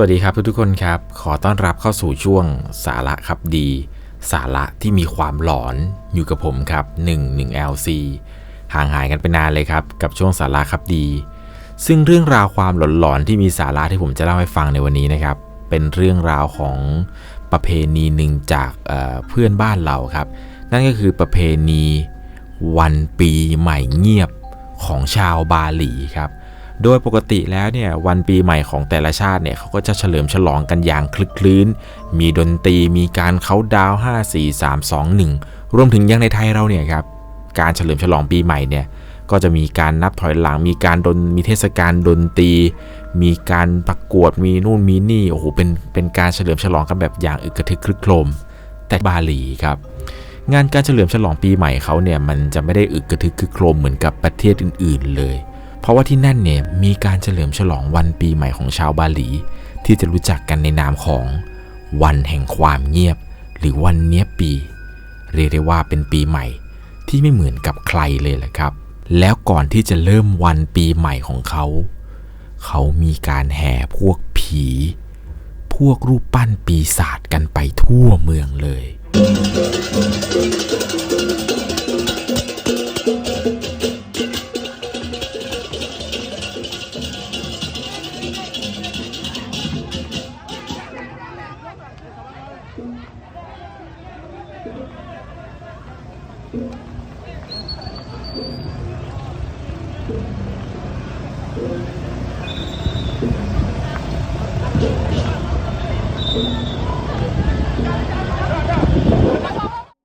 วัสดีครับทุกๆคนครับ ขอต้อนรับเข้าสู่ช่วงสาระครับดี สาระที่มีความหลอนอยู่กับผมครับ 1 1 LC ห่างหายกันไปนานเลยครับ กับช่วงสาระครับดี ซึ่งเรื่องราวความหลอนๆที่มีสาระที่ผมจะเล่าให้ฟังในวันนี้นะครับ เป็นเรื่องราวของประเพณีหนึ่งจากเเพื่อนบ้านเราครับ นั่นก็คือประเพณีวันปีใหม่เงียบของชาวบาหลีครับ โดยปกติแล้วเนี่ยวันปีใหม่ของแต่ละชาติเนี่ยเขาก็จะเฉลิมฉลองกันอย่างคลึกคลื้น มีดนตรีมีการเขาดาว 5 4 3 2 1 รวมถึงยังในไทยเราเนี่ยครับการเฉลิมฉลองปีใหม่เนี่ยก็จะมีการนับถอยหลัง มีการดนมีเทศกาลดนตรี มีการประกวดมีนู่นมีนี่โอ้โหเป็นเป็นการเฉลิมฉลองกันแบบอย่างอึกกระทึกคลึกโครม แต่บาหลีครับงานการเฉลิมฉลองปีใหม่เขาเนี่ยมันจะไม่ได้อึกกระทึกคลึกโครมเหมือนกับประเทศอื่น ๆ เลย เพราะว่าที่นั่นเนี่ยมีการเฉลิมฉลองวันปีใหม่ของชาวบาหลี ที่จะรู้จักกันในนามของวันแห่งความเงียบ หรือวันเนี้ยปี เรียกได้ว่าเป็นปีใหม่ที่ไม่เหมือนกับใครเลยแหละครับ แล้วก่อนที่จะเริ่มวันปีใหม่ของเขา เขามีการแห่พวกผี พวกรูปปั้นปีศาจกันไปทั่วเมืองเลย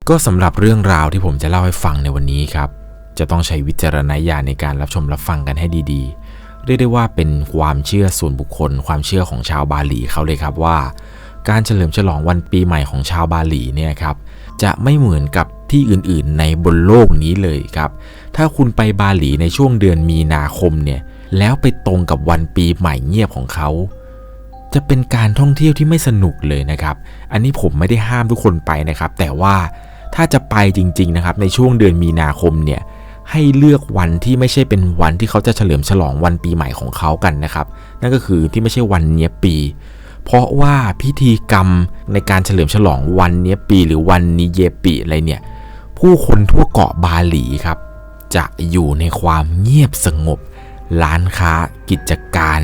ก็สำหรับเรื่องราวที่ผมจะเล่าให้ฟังในวันนี้ครับ จะต้องใช้วิจารณญาณในการรับชมรับฟังกันให้ดีๆ เรียกได้ว่าเป็นความเชื่อส่วนบุคคล ความเชื่อของชาวบาหลีเขาเลยครับว่า การเฉลิมฉลองวันปีใหม่ของชาวบาหลีเนี่ยครับจะไม่เหมือนกับที่อื่นๆ ในบนโลกนี้เลยครับ ถ้าคุณไปบาหลีในช่วงเดือนมีนาคมเนี่ยแล้วไปตรงกับวันปีใหม่เงียบของเขาจะเป็นการท่องเที่ยวที่ไม่สนุกเลยนะครับ อันนี้ผมไม่ได้ห้ามทุกคนไปนะครับ แต่ว่า ถ้าจะไปจริงๆนะครับในช่วงเดือนมีนาคมเนี่ยให้เลือกวันที่ไม่ใช่เป็นวันที่เขาจะเฉลิมฉลองวันปีใหม่ของเขากันนะครับ นั่นก็คือที่ไม่ใช่วันเนี้ยปี เพราะว่าพิธีกรรมในการเฉลิมฉลองวันเนี้ยปีหรือวันนิเยปีอะไรเนี่ยผู้คนทั่วเกาะบาหลีครับ จะอยู่ในความเงียบสงบ ร้านค้า กิจการ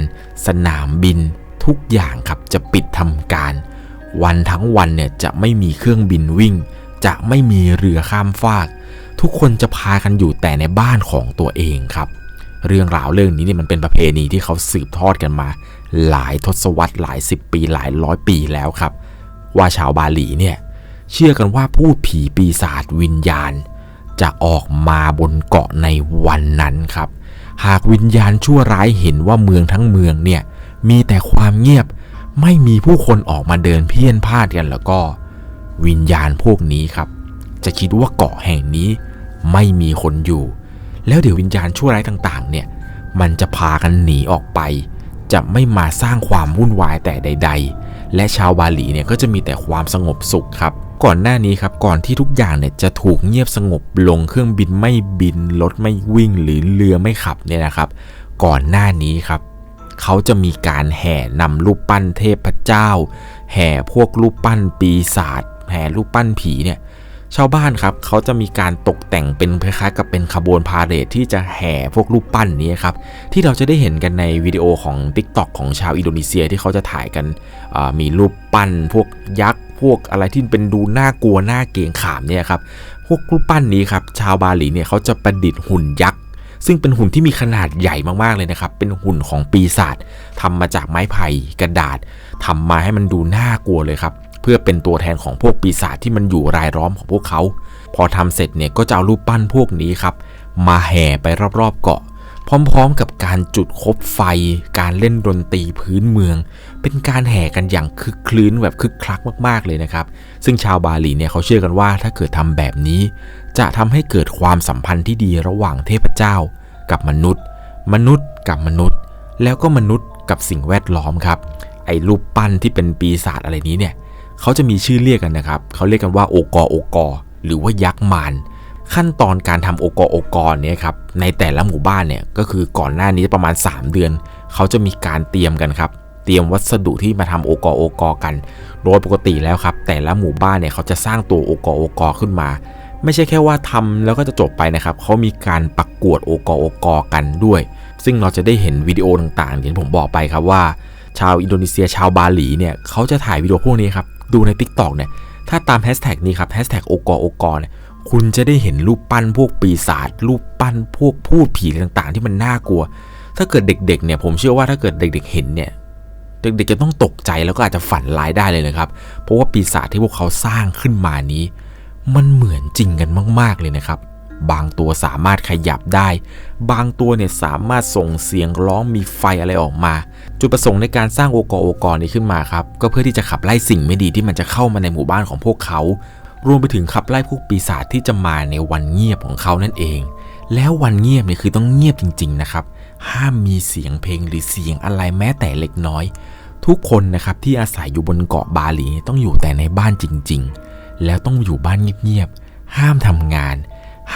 สนามบิน ทุกอย่างครับจะปิดทำการ วันทั้งวันเนี่ยจะไม่มีเครื่องบินวิ่ง จะไม่มีเรือข้ามฟาก ทุกคนจะพากันอยู่แต่ในบ้านของตัวเองครับ เรื่องราวเรื่องนี้เนี่ยมันเป็นประเพณีที่เขาสืบทอดกันมา หลายทศวรรษหลายสิบปีหลายร้อยปีแล้วครับ ว่าชาวบาหลีเนี่ยเชื่อกันว่าผู้ผีปีศาจวิญญาณ จะออกมาบนเกาะในวันนั้นครับ หากวิญญาณชั่วร้ายเห็นว่าเมืองทั้งเมืองเนี่ยมีแต่ความเงียบไม่มีผู้คนออกมาเดินเพี้ยนพลาดกันแล้วก็ วิญญาณพวกนี้ครับ จะคิดว่าเกาะแห่งนี้ไม่มีคนอยู่ แล้วเดี๋ยววิญญาณชั่วร้ายต่างๆ เนี่ย มันจะพากันหนีออกไป จะไม่มาสร้างความวุ่นวายแต่ใด ๆ และชาวบาหลีเนี่ยก็จะมีแต่ความสงบสุขครับก่อนหน้านี้ครับก่อนที่ทุกอย่างเนี่ยจะถูกเงียบสงบลงเครื่องบินไม่บินรถไม่วิ่งหรือเรือไม่ขับเนี่ยนะครับ ก่อนหน้านี้ครับเขาจะมีการแห่นำรูปปั้นเทพเจ้า แห่พวกรูปปั้นปีศาจ แห่รูปปั้นผีเนี่ยชาวบ้านครับเขาจะมีการตกแต่งเป็นคล้ายๆกับเป็นขบวนพาเหรดที่จะแห่พวกรูปปั้นนี้ครับที่เราจะได้เห็นกันในวิดีโอของ Tik t o อกของชาวอินโดนีเซียที่เขาจะถ่ายกันมีรูปปั้น พวกยักษ์พวกอะไรที่เป็นดูน่ากลัวน่าเกรงขามเนี่ยครับพวกรูปปั้นนี้ครับชาวบาหลีเนี่ยเขาจะประดิษฐ์หุ่นยักษ์ซึ่งเป็นหุ่นที่มีขนาดใหญ่มากๆเลยนะครับ เป็นหุ่นของปีศาจทำมาจากไม้ไผ่กระดาษทำมาให้มันดูน่ากลัวเลยครับ เพื่อเป็นตัวแทนของพวกปีศาจที่มันอยู่รายล้อมของพวกเขา พอทำเสร็จเนี่ยก็จะเอารูปปั้นพวกนี้ครับ มาแห่ไปรอบๆเกาะ พร้อมๆกับการจุดคบไฟ การเล่นดนตรีพื้นเมือง เป็นการแห่กันอย่างคึกคลื้นแบบคึกคักมากๆเลยนะครับ ซึ่งชาวบาหลีเนี่ยเขาเชื่อกันว่าถ้าเกิดทำแบบนี้ จะทำให้เกิดความสัมพันธ์ที่ดีระหว่างเทพเจ้า กับมนุษย์ มนุษย์กับมนุษย์ แล้วก็มนุษย์กับสิ่งแวดล้อมครับไอ้รูปปั้นที่เป็นปีศาจอะไรนี้เนี่ย เขาจะมีชื่อเรียกกันนะครับ เขาเรียกกันว่าโอกอโอกอหรือว่ายักษ์มารขั้นตอนการทำโอกอโอกอเนี่ยครับในแต่ละหมู่บ้านเนี่ยก็คือก่อนหน้านี้ประมาณ 3 เดือน เขาจะมีการเตรียมกันครับเตรียมวัสดุที่มาทำโอกอโอกอกัน โดยปกติแล้วครับ แต่ละหมู่บ้านเนี่ยเขาจะสร้างตัวโอกอโอกอขึ้นมา ไม่ใช่แค่ว่าทำแล้วก็จะจบไปนะครับ เขามีการประกวดโอกอโอกอกันด้วย ซึ่งเราจะได้เห็นวิดีโอต่างๆอย่างที่ผมบอกไปครับว่า ชาวอินโดนีเซียชาวบาหลีเนี่ยเขาจะถ่ายวิดีโอพวกนี้ครับ ดูใน Tik t o อกเนี่ยถ้าตามแฮชแท็กนี้ครับแฮชแท็กโอกอโอกอเนี่ยคุณจะได้เห็นรูปปั้นพวกปีศาจรูปปั้นพวกพูดผีต่างๆ ที่มันน่ากลัว ถ้าเกิดเด็กๆเนี่ยผมเชื่อว่าถ้าเกิดเด็กๆเห็นเนี่ยเด็กๆจะต้องตกใจแล้วก็อาจจะฝันร้ายได้เลยนะครับ เพราะว่าปีศาจที่พวกเขาสร้างขึ้นมานี้ มันเหมือนจริงกันมาก ๆเลยนะครับ บางตัวสามารถขยับได้ บางตัวเนี่ยสามารถส่งเสียงร้องมีไฟอะไรออกมา จุดประสงค์ในการสร้างโอกอโอกอนี้ขึ้นมาครับ ก็เพื่อที่จะขับไล่สิ่งไม่ดีที่มันจะเข้ามาในหมู่บ้านของพวกเขา รวมไปถึงขับไล่พวกปีศาจที่จะมาในวันเงียบของเขานั่นเอง แล้ววันเงียบเนี่ยคือต้องเงียบจริง ๆ นะครับ ห้ามมีเสียงเพลงหรือเสียงอะไรแม้แต่เล็กน้อย ทุกคนนะครับที่อาศัยอยู่บนเกาะบาหลีต้องอยู่แต่ในบ้านจริง ๆ แล้วต้องอยู่บ้านเงียบๆห้ามทำงาน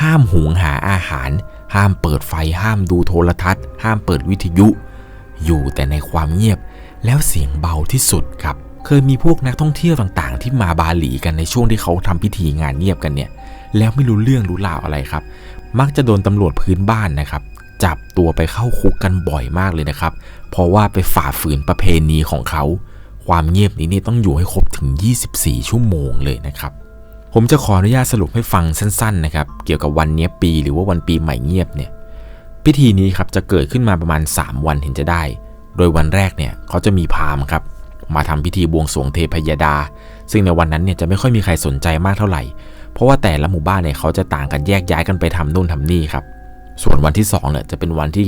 ห้ามหุงหาอาหาร ห้ามเปิดไฟห้ามดูโทรทัศน์ ห้ามเปิดวิทยุ อยู่แต่ในความเงียบ แล้วเสียงเบาที่สุดครับ เคยมีพวกนักท่องเที่ยวต่างๆ ที่มาบาหลีกันในช่วงที่เขาทำพิธีงานเงียบกันเนี่ย แล้วไม่รู้เรื่องรู้ราวอะไรครับ มักจะโดนตำรวจพื้นบ้านนะครับ จับตัวไปเข้าคุกกันบ่อยมากเลยนะครับ เพราะว่าไปฝ่าฝืนประเพณีของเขา ความเงียบนี้นี่ต้องอยู่ให้ครบถึง 24 ชั่วโมงเลยนะครับ ผมจะขออนุญาตสรุปให้ฟังสั้นๆนะครับ เกี่ยวกับวันเนี้ยปีหรือว่าวันปีใหม่เงียบเนี่ย พิธีนี้ครับจะเกิดขึ้นมาประมาณ 3 วันเห็นจะได้ โดยวันแรกเนี่ยเขาจะมีพามครับ มาทำพิธีบวงสรวงเทพยดา ซึ่งในวันนั้นเนี่ยจะไม่ค่อยมีใครสนใจมากเท่าไหร่ เพราะว่าแต่ละหมู่บ้านเนี่ยเขาจะต่างกันแยกย้ายกันไปทำนู่นทำนี่ครับ ส่วนวันที่2เนี่ยจะเป็นวันที่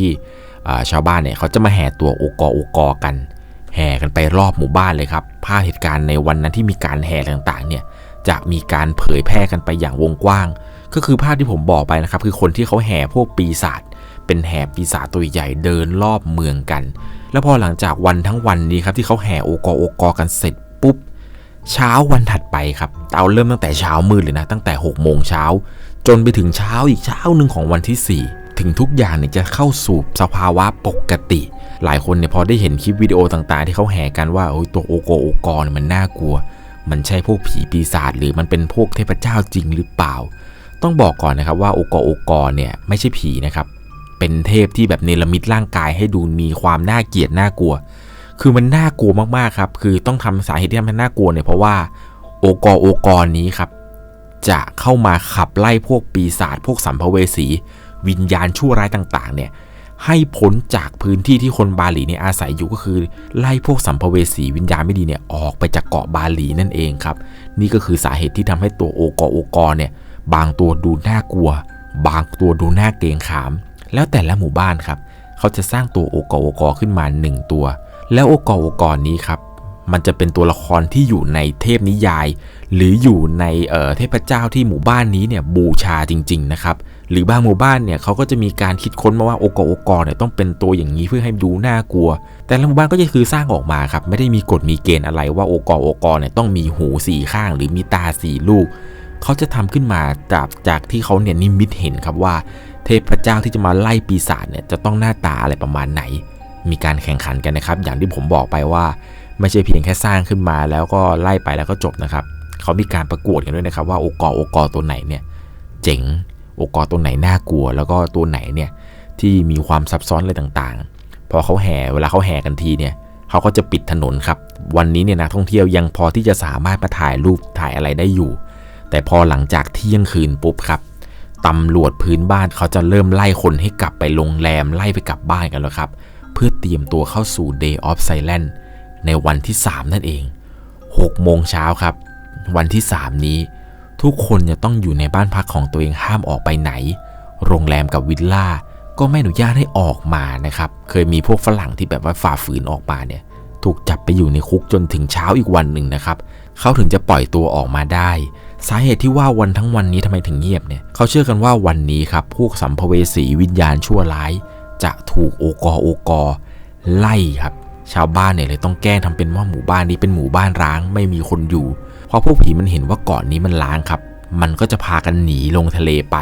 ชาวบ้านเนี่ยเขาจะมาแห่ตัวโอกอโอกอกัน แห่กันไปรอบหมู่บ้านเลยครับ ภาพเหตุการณ์ในวันนั้นที่มีการแห่ต่างๆเนี่ย จะมีการเผยแพร่กันไปอย่างวงกว้าง ก็คือภาพที่ผมบอกไปนะครับ คือคนที่เขาแห่พวกปีศาจเป็นแห่ปีศาจตัวใหญ่เดินรอบเมืองกัน แล้วพอหลังจากวันทั้งวันนี้ครับที่เขาแห่โอกอโอกอกันเสร็จปุ๊บเช้าวันถัดไปครับเอาเริ่มตั้งแต่เช้ามืดเลยนะ ตั้งแต่6โมงเช้า จนไปถึงเช้าอีกเช้าหนึ่งของวันที่ 4 ถึงทุกอย่างเนี่ยจะเข้าสู่สภาวะปกติ หลายคนเนี่ยพอได้เห็นคลิปวิดีโอต่างๆ ที่เขาแห่กันว่าโอ้ยตัวโอโกโอกอเนี่ยมันน่ากลัว มันใช่พวกผีปีศาจหรือมันเป็นพวกเทพเจ้าจริงหรือเปล่า ต้องบอกก่อนนะครับว่าโอกอโอกอเนี่ยไม่ใช่ผีนะครับ เป็นเทพที่แบบเนรมิตร่างกายให้ดูมีความน่าเกลียดน่ากลัว คือมันน่ากลัวมากๆครับ คือต้องทำสาเหตุที่ทำให้น่ากลัวเนี่ยเพราะว่าโอกอโอกอนี้ครับจะเข้ามาขับไล่พวกปีศาจพวกสัมภเวสี วิญญาณชั่วร้ายต่างๆ เนี่ย ให้พ้นจากพื้นที่ที่คนบาหลีเนี่ยอาศัยอยู่ก็คือ ไล่พวกสัมภเวสีวิญญาณไม่ดีเนี่ยออกไปจากเกาะบาหลีนั่นเองครับ นี่ก็คือสาเหตุที่ทำให้ตัวโอกอโอกอเนี่ยบางตัวดูน่ากลัว บางตัวดูน่าเกรงขาม แล้วแต่ละหมู่บ้านครับ เขาจะสร้างตัวโอกอโอกอขึ้นมา 1 ตัว แล้วโอกอโอกอนี้ครับมันจะเป็นตัวละครที่อยู่ในเทพนิยาย หรืออยู่ในเเทพเจ้าที่หมู่บ้านนี้เนี่ยบูชาจริง ๆ นะครับ หรือบางหมู่บ้านเนี่ยเขาก็จะมีการคิดค้นมาว่าโอกโอกอเนี่ยต้องเป็นตัวอย่างนี้เพื่อให้ดูน่ากลัว แต่ละหมู่บ้านก็จะคือสร้างออกมาครับไม่ได้มีกฎมีเกณฑ์อะไรว่าโอกโอกอเนี่ยต้องมีหูสี่ข้าง หรือมีตาสี่ลูก เขาจะทำขึ้นมาจากจากที่เขาเนี่ยนิมิตเห็นครับว่า เทพเจ้าที่จะมาไล่ปีศาจเนี่ยจะต้องหน้าตาอะไรประมาณไหน มีการแข่งขันกันนะครับ อย่างที่ผมบอกไปว่า ไม่ใช่เพียงแค่สร้างขึ้นมาแล้วก็ไล่ไปแล้วก็จบนะครับ เขามีการประกวดกันด้วยนะครับว่าโอกโอกอตัวไหนเนี่ยเจ๋ง โอกอตัวไหนน่ากลัว แล้วก็ตัวไหนเนี่ยที่มีความซับซ้อนอะไรต่างๆ พอเขาแห่เวลาเขาแห่กันทีเนี่ยเขาก็จะปิดถนนครับ วันนี้เนี่ยนักท่องเที่ยวยังพอที่จะสามารถมาถ่ายรูปถ่ายอะไรได้อยู่ แต่พอหลังจากเที่ยงคืนปุ๊บครับตำรวจพื้นบ้านเขาจะเริ่มไล่คนให้กลับไปโรงแรมไล่ไปกลับบ้านกันแล้วครับ เพื่อเตรียมตัวเข้าสู่ Day of Silence ในวันที่ 3 นั่นเอง6โมงเช้าครับ วันที่ 3 นี้ ทุกคนจะต้องอยู่ในบ้านพักของตัวเองห้ามออกไปไหน โรงแรมกับวิลล่าก็ไม่อนุญาตให้ออกมานะครับ เคยมีพวกฝรั่งที่แบบว่าฝ่าฝืนออกมาเนี่ย ถูกจับไปอยู่ในคุกจนถึงเช้าอีกวันหนึ่งนะครับ เขาถึงจะปล่อยตัวออกมาได้ สาเหตุที่ว่าวันทั้งวันนี้ทำไมถึงเงียบเนี่ย เขาเชื่อกันว่าวันนี้ครับ พวกสัมภเวสีวิญญาณชั่วร้าย จะถูกโอกอโอกอไล่ครับ ชาวบ้านเนี่ยเลยต้องแกล้งทำเป็นว่าหมู่บ้านนี้เป็นหมู่บ้านร้างไม่มีคนอยู่ พราะพวกผีมันเห็นว่าเกาะนนี้มันร้างครับ มันก็จะพากันหนีลงทะเลไป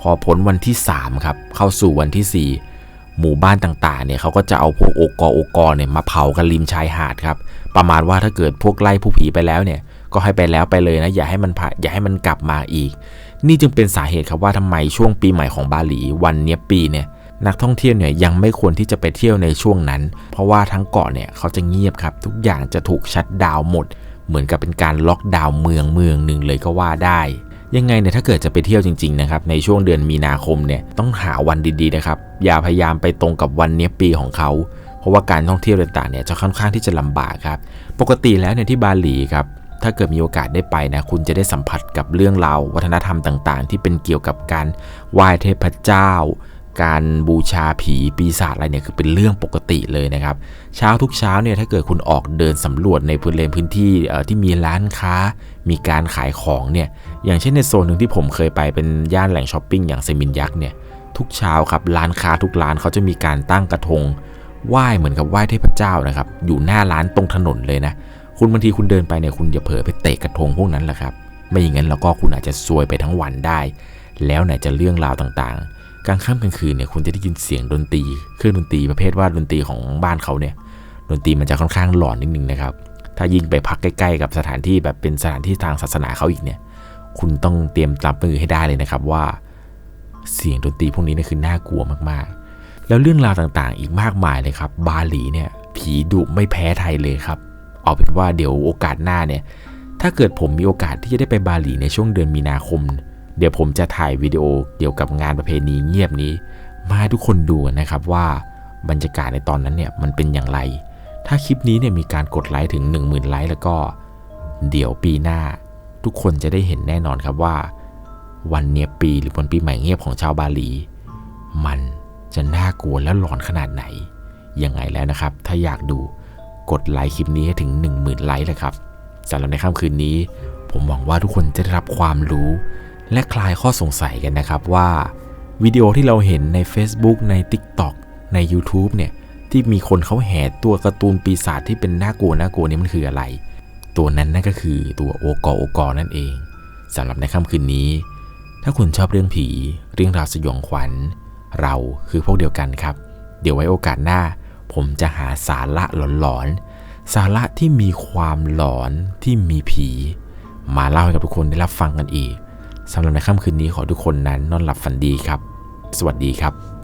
พอพ้นวันที่3ครับเข้าสู่วันที่ 4 หมู่บ้านต่างๆเนี่ยเขาก็จะเอาพวกโอกอโอกอเนี่ยมาเผากันริมชายหาดครับ ประมาณว่าถ้าเกิดพวกไล่ผู้ผีไปแล้วเนี่ยก็ให้ไปแล้วไปเลยนะอย่าให้มันผ่าอย่าให้มันกลับมาอีก นี่จึงเป็นสาเหตุครับว่าทำไมช่วงปีใหม่ของบาหลีวันเนี้ยปีเนี่ยนักท่องเที่ยวเนี่ยยังไม่ควรที่จะไปเที่ยวในช่วงนั้น เพราะว่าทั้งเกาะเนี่ยเขาจะเงียบครับ ทุกอย่างจะถูกชัดดาวหมด เหมือนกับเป็นการล็อกดาวน์เมืองเมืองหนึ่งเลยก็ว่าได้ยังไงเนี่ยถ้าเกิดจะไปเที่ยวจริงๆนะครับในช่วงเดือนมีนาคมเนี่ยต้องหาวันดีๆนะครับอย่าพยายามไปตรงกับวันเนี้ยปีของเขา เพราะว่าการท่องเที่ยวต่างๆเนี่ยจะค่อนข้างที่จะลำบากครับปกติแล้วเนี่ยที่บาหลีครับถ้าเกิดมีโอกาสได้ไปนะคุณจะได้สัมผัสกับเรื่องราววัฒนธรรมต่างๆ ที่เป็นเกี่ยวกับการไหว้เทพเจ้า การบูชาผีปีศาจอะไรเนี่ยคือเป็นเรื่องปกติเลยนะครับ เช้าทุกเช้าเนี่ยถ้าเกิดคุณออกเดินสำรวจในพื้นเลนพื้นที่ที่มีร้านค้า มีการขายของเนี่ยอย่างเช่นในโซนหนึ่งที่ผมเคยไปเป็นย่านแหล่งช้อปปิ้งอย่างเซมินยักษ์เนี่ยทุกเช้าครับร้านค้าทุกร้านเขาจะมีการตั้งกระทงไหว้เหมือนกับไหว้เทพเจ้านะครับ อยู่หน้าร้านตรงถนนเลยนะ คุณบางทีคุณเดินไปเนี่ยคุณอย่าเผลอไปเตะกระทงพวกนั้นแหละครับ ไม่อย่างนั้นแล้วก็คุณอาจจะซวยไปทั้งวันได้ แล้วไหนจะเรื่องราวต่างๆ กลางค่ำกลางคืนเนี่ยคุณจะได้ยินเสียงดนตรีเครื่องดนตรีประเภทว่าดนตรีของบ้านเขาเนี่ยดนตรีมันจะค่อนข้างหลอนนิดนึงนะครับ ถ้ายิ่งไปพักใกล้ๆ กับสถานที่แบบเป็นสถานที่ทางศาสนาเขาอีกเนี่ย คุณต้องเตรียมรับมือให้ได้เลยนะครับว่า เสียงดนตรีพวกนี้นี่คือน่ากลัวมากๆ แล้วเรื่องราวต่างๆ อีกมากมายเลยครับ บาหลีเนี่ย ผีดุไม่แพ้ไทยเลยครับ เอาเป็นว่าเดี๋ยวโอกาสหน้าเนี่ย ถ้าเกิดผมมีโอกาสที่จะได้ไปบาหลีในช่วงเดือนมีนาคม เดี๋ยวผมจะถ่ายวิดีโอเกี่ยวกับงานประเพณีเงียบนี้ มาให้ทุกคนดูนะครับว่าบรรยากาศในตอนนั้นเนี่ยมันเป็นอย่างไร ถ้าคลิปนี้เนี่ยมีการกดไลค์ถึง 10,000ไลค์แล้วก็ เดี๋ยวปีหน้า ทุกคนจะได้เห็นแน่นอนครับว่า วันเนียปีหรือวันปีใหม่เงียบของชาวบาหลี มันจะน่ากลัวและหลอนขนาดไหน ยังไงแล้วนะครับ ถ้าอยากดูกดไลค์คลิปนี้ให้ถึง 10,000ไลค์เลยครับสำหรับในค่ำคืนนี้ ผมหวังว่าทุกคนจะได้รับความรู้ และคลายข้อสงสัยกันนะครับว่า วิดีโอที่เราเห็นใน Facebook ใน TikTok ใน YouTube เนี่ยที่มีคนเขาแห่ตัวการ์ตูนปีศาจที่เป็นน่ากลัวน่ากลัวนี่มันคืออะไร ตัวนั้นนั่นก็คือตัวโอกอโอกอนั่นเองสำหรับในค่ำคืนนี้ ถ้าคุณชอบเรื่องผี เรื่องราวสยองขวัญ เราคือพวกเดียวกันครับ เดี๋ยวไว้โอกาสหน้า ผมจะหาสาระหลอนๆสาระที่มีความหลอนที่มีผี มาเล่าให้กับทุกคนได้รับฟังกันอีก สำหรับในค่ำคืนนี้ขอทุกคนนั้นนอนหลับฝันดีครับ สวัสดีครับ